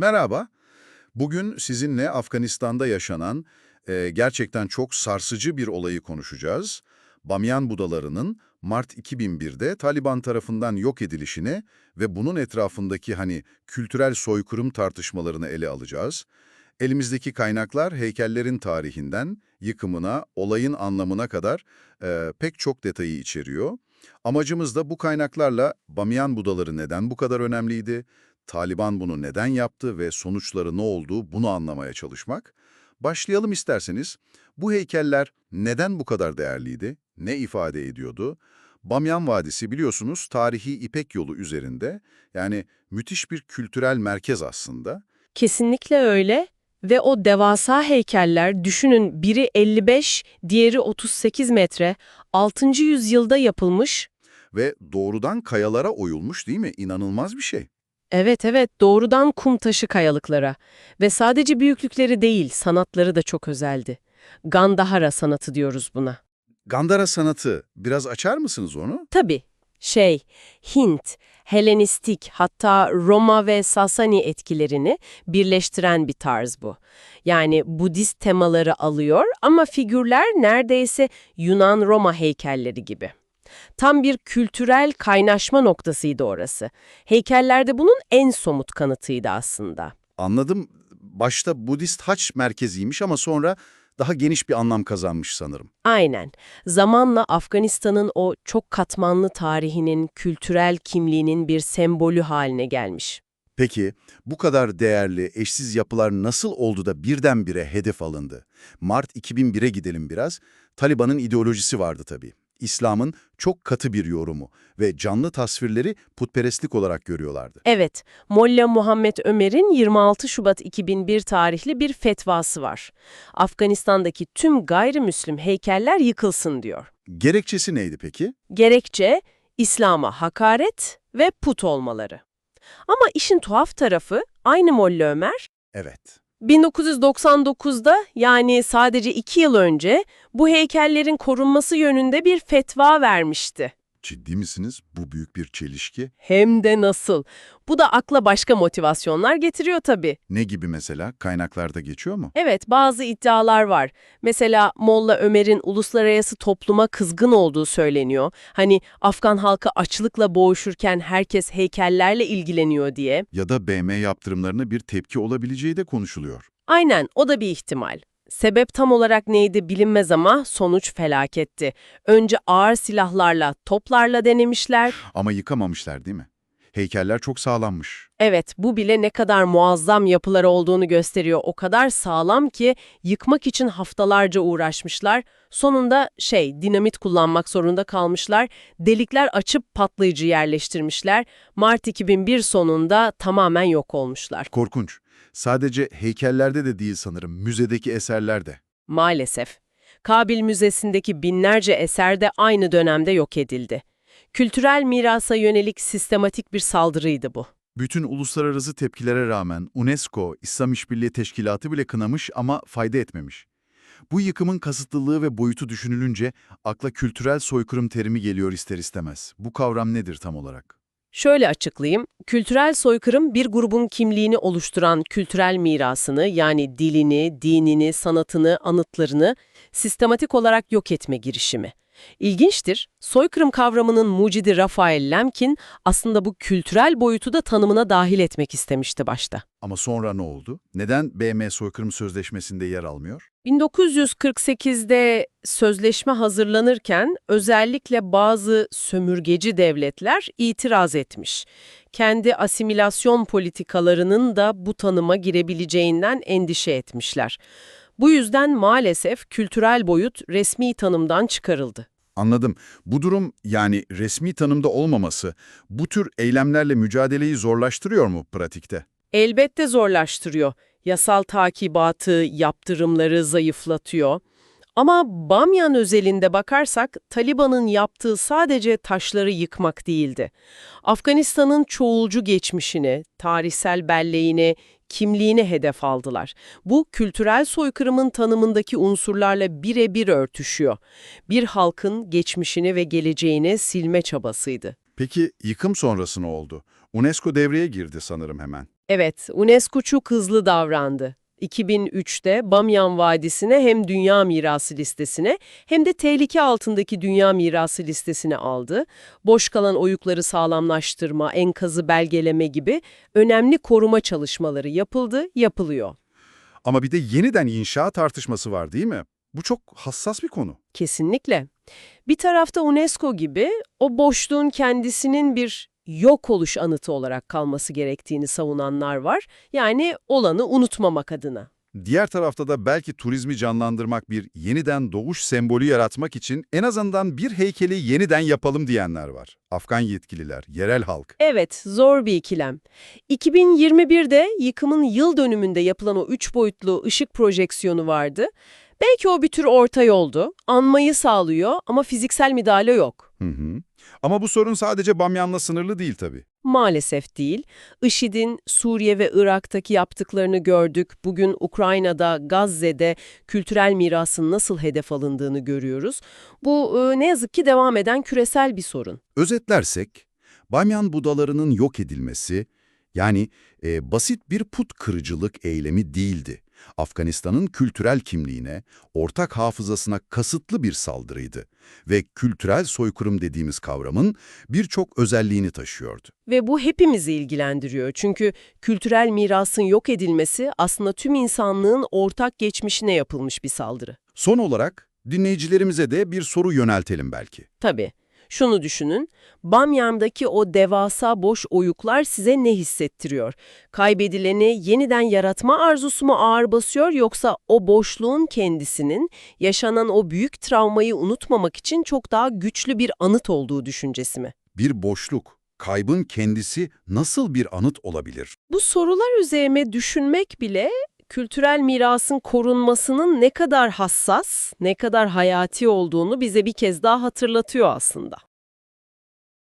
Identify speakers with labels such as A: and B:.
A: Merhaba. Bugün sizinle Afganistan'da yaşanan e, gerçekten çok sarsıcı bir olayı konuşacağız. Bamyan Budalarının Mart 2001'de Taliban tarafından yok edilişini ve bunun etrafındaki hani kültürel soykırım tartışmalarını ele alacağız. Elimizdeki kaynaklar heykellerin tarihinden, yıkımına, olayın anlamına kadar e, pek çok detayı içeriyor. Amacımız da bu kaynaklarla Bamyan Budaları neden bu kadar önemliydi, Taliban bunu neden yaptı ve sonuçları ne oldu bunu anlamaya çalışmak. Başlayalım isterseniz. Bu heykeller neden bu kadar değerliydi? Ne ifade ediyordu? Bamyan Vadisi biliyorsunuz tarihi İpek yolu üzerinde. Yani müthiş bir kültürel merkez aslında.
B: Kesinlikle öyle ve o devasa heykeller düşünün biri 55, diğeri 38 metre, 6. yüzyılda yapılmış.
A: Ve doğrudan kayalara oyulmuş değil mi? İnanılmaz bir şey.
B: Evet evet doğrudan kum taşı kayalıklara ve sadece büyüklükleri değil sanatları da çok özeldi. Gandhara sanatı diyoruz buna.
A: Gandhara sanatı, biraz açar mısınız onu?
B: Tabii şey Hint, Helenistik hatta Roma ve Sasani etkilerini birleştiren bir tarz bu. Yani Budist temaları alıyor ama figürler neredeyse Yunan-Roma heykelleri gibi. Tam bir kültürel kaynaşma noktasıydı orası. Heykellerde bunun en somut kanıtıydı aslında.
A: Anladım. Başta Budist haç merkeziymiş ama sonra daha geniş bir anlam kazanmış sanırım.
B: Aynen. Zamanla Afganistan'ın o çok katmanlı tarihinin, kültürel kimliğinin bir sembolü haline gelmiş.
A: Peki bu kadar değerli, eşsiz yapılar nasıl oldu da birdenbire hedef alındı? Mart 2001'e gidelim biraz. Taliban'ın ideolojisi vardı tabii. İslam'ın çok katı bir yorumu ve canlı tasvirleri putperestlik olarak görüyorlardı.
B: Evet, Molla Muhammed Ömer'in 26 Şubat 2001 tarihli bir fetvası var. Afganistan'daki tüm gayrimüslim heykeller yıkılsın diyor.
A: Gerekçesi neydi peki?
B: Gerekçe, İslam'a hakaret ve put olmaları. Ama işin tuhaf tarafı, aynı Molla Ömer,
A: Evet.
B: 1999'da yani sadece iki yıl önce bu heykellerin korunması yönünde bir fetva vermişti.
A: Ciddi misiniz? Bu büyük bir çelişki.
B: Hem de nasıl. Bu da akla başka motivasyonlar getiriyor tabii.
A: Ne gibi mesela? Kaynaklarda geçiyor mu?
B: Evet, bazı iddialar var. Mesela Molla Ömer'in uluslararası topluma kızgın olduğu söyleniyor. Hani Afgan halkı açlıkla boğuşurken herkes heykellerle ilgileniyor diye.
A: Ya da BM yaptırımlarına bir tepki olabileceği de konuşuluyor.
B: Aynen, o da bir ihtimal. Sebep tam olarak neydi bilinmez ama sonuç felaketti. Önce ağır silahlarla, toplarla denemişler.
A: Ama yıkamamışlar değil mi? Heykeller çok sağlammış.
B: Evet, bu bile ne kadar muazzam yapılar olduğunu gösteriyor. O kadar sağlam ki yıkmak için haftalarca uğraşmışlar. Sonunda şey, dinamit kullanmak zorunda kalmışlar. Delikler açıp patlayıcı yerleştirmişler. Mart 2001 sonunda tamamen yok olmuşlar.
A: Korkunç. Sadece heykellerde de değil sanırım, müzedeki eserlerde.
B: Maalesef. Kabil Müzesi'ndeki binlerce eser de aynı dönemde yok edildi. Kültürel mirasa yönelik sistematik bir saldırıydı bu.
A: Bütün uluslararası tepkilere rağmen UNESCO, İslam İşbirliği Teşkilatı bile kınamış ama fayda etmemiş. Bu yıkımın kasıtlılığı ve boyutu düşünülünce akla kültürel soykırım terimi geliyor ister istemez. Bu kavram nedir tam olarak?
B: Şöyle açıklayayım, kültürel soykırım bir grubun kimliğini oluşturan kültürel mirasını yani dilini, dinini, sanatını, anıtlarını sistematik olarak yok etme girişimi. İlginçtir, soykırım kavramının mucidi Rafael Lemkin aslında bu kültürel boyutu da tanımına dahil etmek istemişti başta.
A: Ama sonra ne oldu? Neden BM soykırım sözleşmesinde yer almıyor?
B: 1948'de sözleşme hazırlanırken özellikle bazı sömürgeci devletler itiraz etmiş. Kendi asimilasyon politikalarının da bu tanıma girebileceğinden endişe etmişler. Bu yüzden maalesef kültürel boyut resmi tanımdan çıkarıldı.
A: Anladım. Bu durum yani resmi tanımda olmaması bu tür eylemlerle mücadeleyi zorlaştırıyor mu pratikte?
B: Elbette zorlaştırıyor. Yasal takibatı, yaptırımları zayıflatıyor. Ama Bamyan özelinde bakarsak Taliban'ın yaptığı sadece taşları yıkmak değildi. Afganistan'ın çoğulcu geçmişini, tarihsel belleğini, kimliğini hedef aldılar. Bu kültürel soykırımın tanımındaki unsurlarla birebir örtüşüyor. Bir halkın geçmişini ve geleceğini silme çabasıydı.
A: Peki yıkım sonrası ne oldu? UNESCO devreye girdi sanırım hemen.
B: Evet, UNESCO çok hızlı davrandı. 2003'te Bamyan Vadisi'ne hem Dünya Mirası listesine hem de tehlike altındaki Dünya Mirası listesine aldı. Boş kalan oyukları sağlamlaştırma, enkazı belgeleme gibi önemli koruma çalışmaları yapıldı, yapılıyor.
A: Ama bir de yeniden inşa tartışması var değil mi? Bu çok hassas bir konu.
B: Kesinlikle. Bir tarafta UNESCO gibi o boşluğun kendisinin bir yok oluş anıtı olarak kalması gerektiğini savunanlar var. Yani olanı unutmamak adına.
A: Diğer tarafta da belki turizmi canlandırmak bir yeniden doğuş sembolü yaratmak için en azından bir heykeli yeniden yapalım diyenler var. Afgan yetkililer, yerel halk.
B: Evet, zor bir ikilem. 2021'de yıkımın yıl dönümünde yapılan o üç boyutlu ışık projeksiyonu vardı. Belki o bir tür orta yoldu. Anmayı sağlıyor ama fiziksel müdahale yok.
A: Hı hı. Ama bu sorun sadece Bamyan'la sınırlı değil tabii.
B: Maalesef değil. IŞİD'in Suriye ve Irak'taki yaptıklarını gördük. Bugün Ukrayna'da, Gazze'de kültürel mirasın nasıl hedef alındığını görüyoruz. Bu e, ne yazık ki devam eden küresel bir sorun.
A: Özetlersek, Bamyan budalarının yok edilmesi, yani e, basit bir put kırıcılık eylemi değildi. Afganistan'ın kültürel kimliğine, ortak hafızasına kasıtlı bir saldırıydı ve kültürel soykırım dediğimiz kavramın birçok özelliğini taşıyordu.
B: Ve bu hepimizi ilgilendiriyor. Çünkü kültürel mirasın yok edilmesi aslında tüm insanlığın ortak geçmişine yapılmış bir saldırı.
A: Son olarak dinleyicilerimize de bir soru yöneltelim belki.
B: Tabii. Şunu düşünün, Bamyan'daki o devasa boş oyuklar size ne hissettiriyor? Kaybedileni yeniden yaratma arzusu mu ağır basıyor yoksa o boşluğun kendisinin yaşanan o büyük travmayı unutmamak için çok daha güçlü bir anıt olduğu düşüncesi mi?
A: Bir boşluk, kaybın kendisi nasıl bir anıt olabilir?
B: Bu sorular üzerine düşünmek bile kültürel mirasın korunmasının ne kadar hassas, ne kadar hayati olduğunu bize bir kez daha hatırlatıyor aslında.